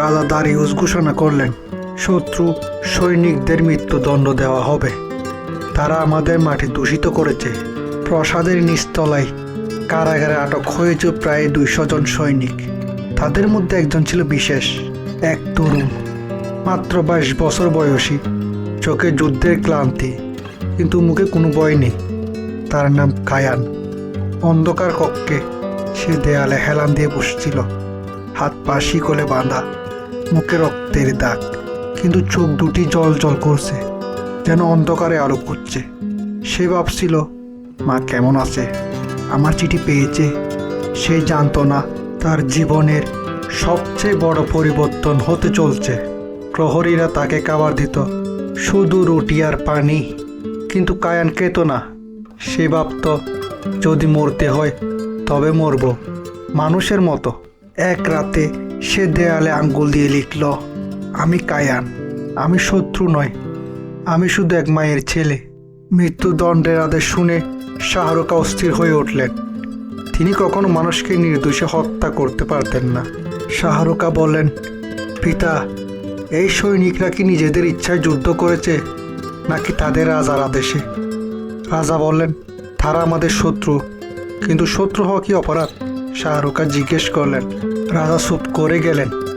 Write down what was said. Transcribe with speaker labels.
Speaker 1: রাজা দারিউস ঘোষণা করলেন, শত্রু সৈনিকদের মৃত্যুদণ্ড দেওয়া হবে। তারা আমাদের মাটি দূষিত করেছে। প্রসাদের নিচতলায় কারাগারে আটক হয়েছে প্রায় দুইশো জন সৈনিক। তাদের মধ্যে একজন ছিল বিশেষ, এক তরুণ। মাত্র বাইশ বছর বয়সী। চোখে যুদ্ধের ক্লান্তি, কিন্তু মুখে কোনো ভয় নেই। তার নাম কায়ান। অন্ধকার কক্ষে সে দেয়ালে হেলান দিয়ে বসছিল। হাত পা শিকলে বাঁধা। মুখে রক্তের দাগ, কিন্তু চোখ দুটি জল জল করছে, যেন অন্ধকারে আলো করছে। সে ভাবছিল, মা কেমন আছে? আমার চিঠি পেয়েছে। সে জানতো না তার জীবনের সবচেয়ে বড় পরিবর্তন হতে চলছে। প্রহরীরা তাকে খাবার দিত, শুধু রুটি আর পানি। কিন্তু কায়ান খেত না। সে ভাবত, যদি মরতে হয়, তবে মরব। মানুষের মতো। এক রাতে সে দেয়ালে আঙ্গুল দিয়ে লিখল, আমি কায়ান, আমি শত্রু নয়, আমি শুধু এক মায়ের ছেলে। মৃত্যুদণ্ডের আদেশ শুনে শাহরুখা অস্থির হয়ে উঠলেন। তিনি কখনো মানুষকে নির্দোষে হত্যা করতে পারতেন না। শাহরুখা বলেন পিতা, এই সৈনিকরা কি নিজেদের ইচ্ছায় যুদ্ধ করেছে, নাকি তাদের রাজার আদেশে? রাজা বললেন, তারা আমাদের শত্রু, কিন্তু শত্রু হওয়া কি অপরাধ? শাহরুখা জিজ্ঞেস করলেন রাজা সুপ করে গেলেন?